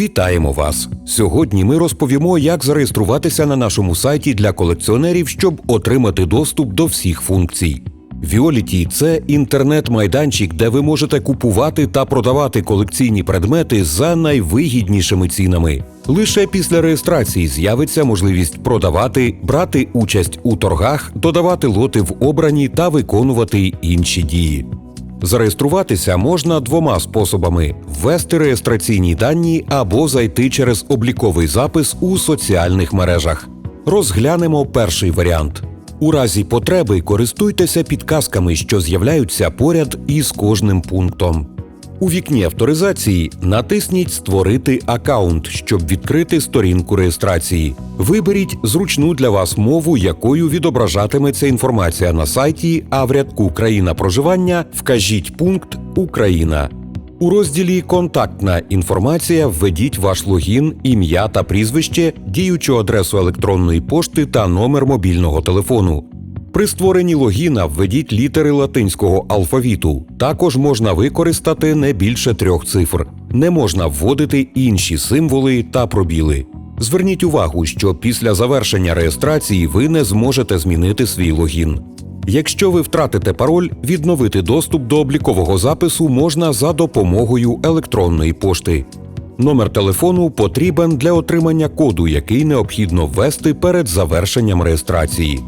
Вітаємо вас! Сьогодні ми розповімо, як зареєструватися на нашому сайті для колекціонерів, щоб отримати доступ до всіх функцій. Віоліті це інтернет-майданчик, де ви можете купувати та продавати колекційні предмети за найвигіднішими цінами. Лише після реєстрації з'явиться можливість продавати, брати участь у торгах, додавати лоти в обрані та виконувати інші дії. Зареєструватися можна двома способами: ввести реєстраційні дані або зайти через обліковий запис у соціальних мережах. Розглянемо перший варіант. У разі потреби користуйтеся підказками, що з'являються поряд із кожним пунктом. У вікні авторизації натисніть Створити аккаунт, щоб відкрити сторінку реєстрації. Виберіть зручну для вас мову, якою відображатиметься інформація на сайті, а в рядку Країна проживання вкажіть пункт Україна. У розділі Контактна інформація введіть ваш логін, ім'я та прізвище, діючу адресу електронної пошти та номер мобільного телефону. При створенні логіна введіть літери латинського алфавіту. Також можна використати не більше трьох цифр. Не можна вводити інші символи та пробіли. Зверніть увагу, що після завершення реєстрації ви не зможете змінити свій логін. Якщо ви втратите пароль, відновити доступ до облікового запису можна за допомогою електронної пошти. Номер телефону потрібен для отримання коду, який необхідно ввести перед завершенням реєстрації.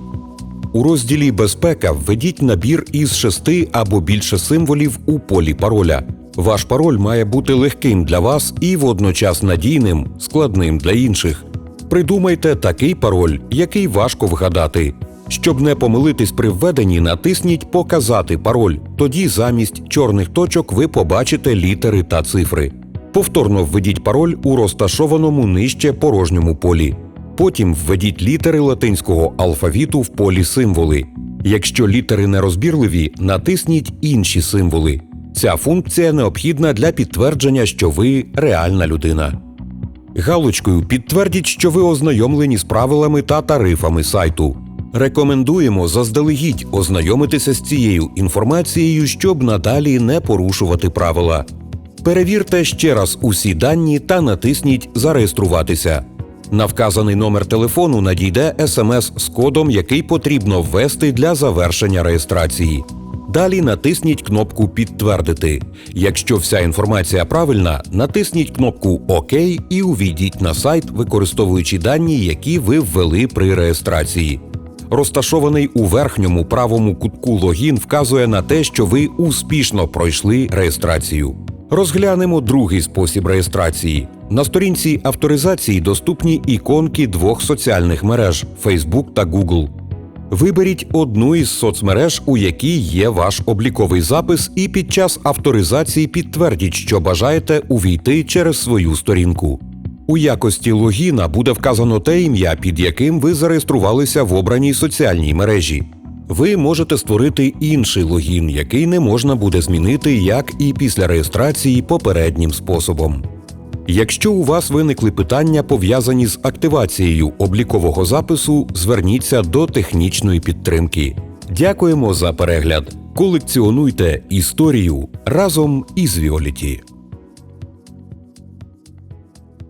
У розділі Безпека введіть набір із шести або більше символів у полі пароля. Ваш пароль має бути легким для вас і водночас надійним, складним для інших. Придумайте такий пароль, який важко вгадати. Щоб не помилитись при введенні, натисніть Показати пароль. Тоді замість чорних точок ви побачите літери та цифри. Повторно введіть пароль у розташованому нижче порожньому полі. Потім введіть літери латинського алфавіту в полі символи. Якщо літери нерозбірливі, натисніть інші символи. Ця функція необхідна для підтвердження, що ви реальна людина. Галочкою підтвердіть, що ви ознайомлені з правилами та тарифами сайту. Рекомендуємо заздалегідь ознайомитися з цією інформацією, щоб надалі не порушувати правила. Перевірте ще раз усі дані та натисніть Зареєструватися. На вказаний номер телефону надійде смс з кодом, який потрібно ввести для завершення реєстрації. Далі натисніть кнопку Підтвердити. Якщо вся інформація правильна, натисніть кнопку ОК і увійдіть на сайт, використовуючи дані, які ви ввели при реєстрації. Розташований у верхньому правому кутку логін вказує на те, що ви успішно пройшли реєстрацію. Розглянемо другий спосіб реєстрації. На сторінці авторизації доступні іконки двох соціальних мереж Facebook та Google. Виберіть одну із соцмереж, у якій є ваш обліковий запис, і під час авторизації підтвердіть, що бажаєте увійти через свою сторінку. У якості логіна буде вказано те ім'я, під яким ви зареєструвалися в обраній соціальній мережі. Ви можете створити інший логін, який не можна буде змінити, як і після реєстрації попереднім способом. Якщо у вас виникли питання, пов'язані з активацією облікового запису, зверніться до технічної підтримки. Дякуємо за перегляд. Колекціонуйте історію разом із Віоліті.